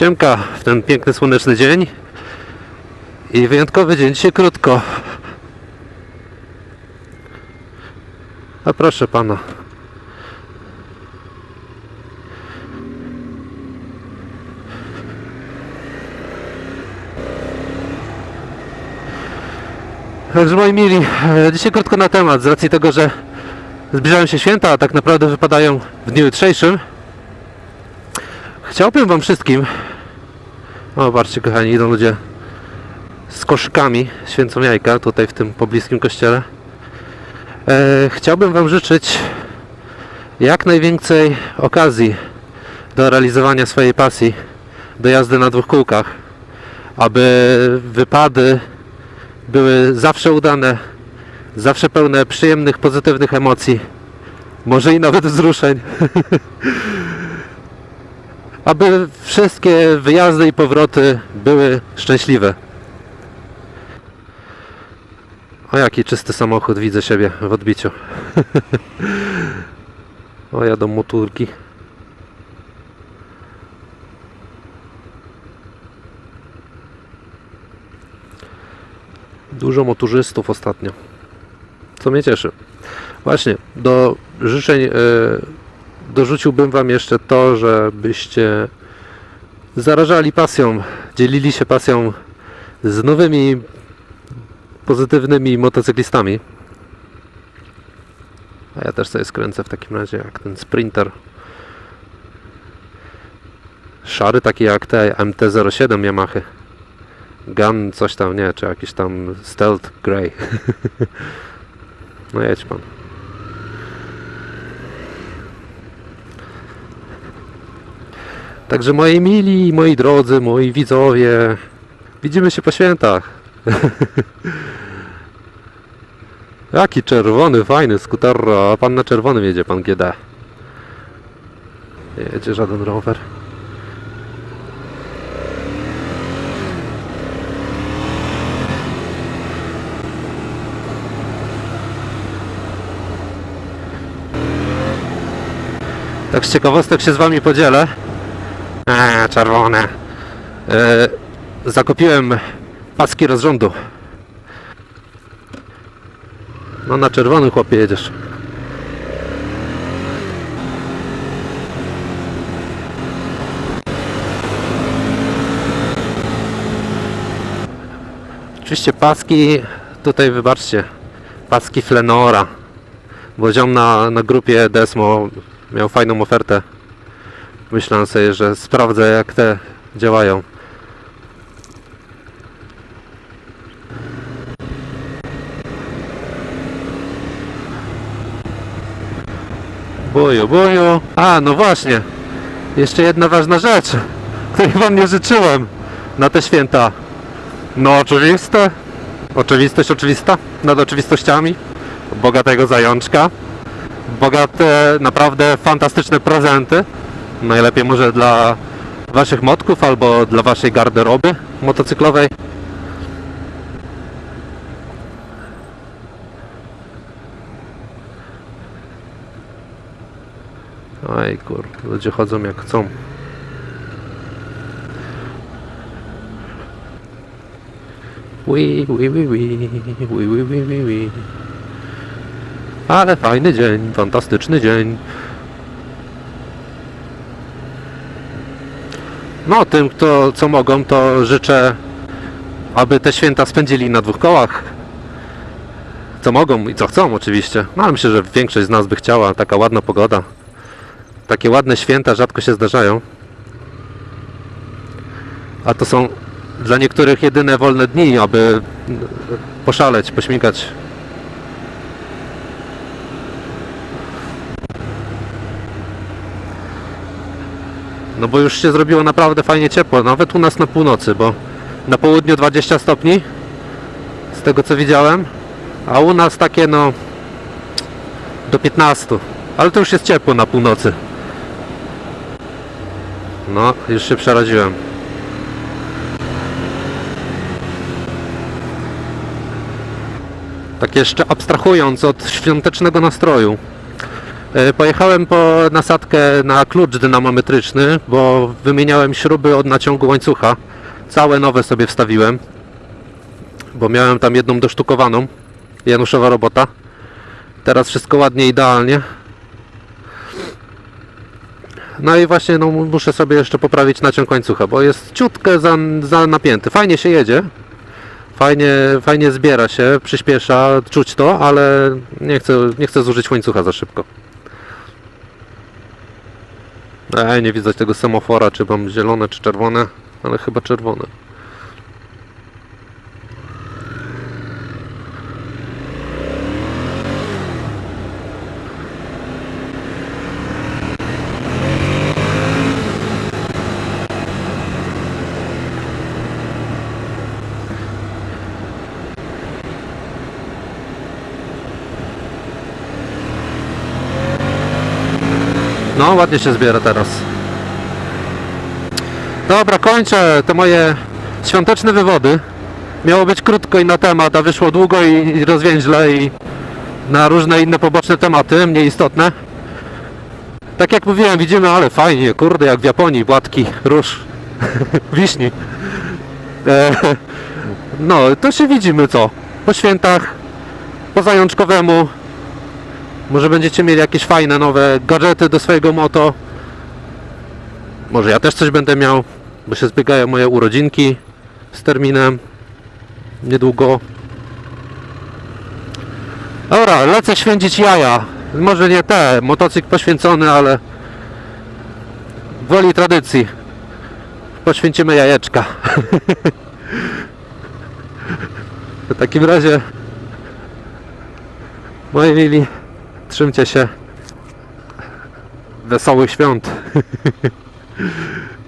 Siemka w ten piękny słoneczny dzień i wyjątkowy dzień, dzisiaj krótko. A proszę pana. Także moi mili, e, dzisiaj krótko na temat, z racji tego, że zbliżają się święta, a tak naprawdę wypadają w dniu jutrzejszym. Chciałbym wam wszystkim, o patrzcie kochani, idą ludzie z koszykami, święcą jajka tutaj w tym pobliskim kościele. E, chciałbym wam życzyć jak najwięcej okazji do realizowania swojej pasji, do jazdy na dwóch kółkach, aby wypady były zawsze udane, zawsze pełne przyjemnych, pozytywnych emocji, może i nawet wzruszeń. Aby wszystkie wyjazdy i powroty były szczęśliwe. O jaki czysty samochód, widzę siebie w odbiciu. o jadą motorki. Dużo motorzystów ostatnio. Co mnie cieszy. Właśnie, do życzeń e, dorzuciłbym Wam jeszcze to, żebyście zarażali pasją, dzielili się pasją z nowymi, pozytywnymi motocyklistami. A ja też sobie skręcę w takim razie jak ten Sprinter. Szary taki jak te MT-07 Yamaha. Gun coś tam, nie, czy jakiś tam Stealth Grey. no jedź pan. Także moi mili, moi drodzy, moi widzowie, widzimy się po świętach. Jaki czerwony, fajny skuter, a pan na czerwonym jedzie, pan GD. Nie jedzie żaden rower. Tak z ciekawostek się z wami podzielę. Eee, czerwone. Eee, zakupiłem paski rozrządu. No na czerwonym chłopie jedziesz. Oczywiście paski, tutaj wybaczcie, paski Flenora. Bo ziom na, na grupie Desmo miał fajną ofertę. Myślałem sobie, że sprawdzę jak te działają. Boju, boju. A, no właśnie. Jeszcze jedna ważna rzecz, której wam nie życzyłem na te święta. No oczywiste. Oczywistość oczywista nad oczywistościami. Bogatego zajączka. Bogate, naprawdę fantastyczne prezenty. Najlepiej może dla waszych motków albo dla waszej garderoby motocyklowej. Oj kur, ludzie chodzą jak chcą. Ui, ui, ui, ui, ui, ui, ui, ui. Ale fajny dzień, fantastyczny dzień. No, tym, kto co mogą, to życzę, aby te święta spędzili na dwóch kołach. Co mogą i co chcą, oczywiście. No, ale myślę, że większość z nas by chciała. Taka ładna pogoda. Takie ładne święta rzadko się zdarzają. A to są dla niektórych jedyne wolne dni, aby poszaleć, pośmigać. No bo już się zrobiło naprawdę fajnie ciepło, nawet u nas na północy, bo na południu 20 stopni, z tego co widziałem, a u nas takie no do 15, ale to już jest ciepło na północy. No, już się przeraziłem. Tak jeszcze abstrahując od świątecznego nastroju. E, Pojechałem po nasadkę na klucz dynamometryczny, bo wymieniałem śruby od naciągu łańcucha. Całe nowe sobie wstawiłem, bo miałem tam jedną dosztukowaną. Januszowa robota. Teraz wszystko ładnie, idealnie. No i właśnie no, muszę sobie jeszcze poprawić naciąg łańcucha, bo jest ciutkę za, za napięty. Fajnie się jedzie. Fajnie, fajnie zbiera się, przyspiesza, czuć to, ale nie chcę, nie chcę zużyć łańcucha za szybko. Ej, nie widać tego semafora, czy mam zielone, czy czerwone, ale chyba czerwone. No, ładnie się zbiera teraz. Dobra, kończę te moje świąteczne wywody. Miało być krótko i na temat, a wyszło długo i, rozwięźle i na różne inne poboczne tematy, mniej istotne. Tak jak mówiłem, widzimy, ale fajnie, kurde, jak w Japonii, płatki, róż, wiśni. E, no, to się widzimy co? Po świętach, po zajączkowemu, może będziecie mieli jakieś fajne nowe gadżety do swojego moto. Może ja też coś będę miał, bo się zbiegają moje urodzinki z terminem niedługo. Dobra, lecę święcić jaja. Może nie te, motocykl poświęcony, ale woli tradycji. Poświęcimy jajeczka. w takim razie moi mili Trzymcie się. Wesołych świąt.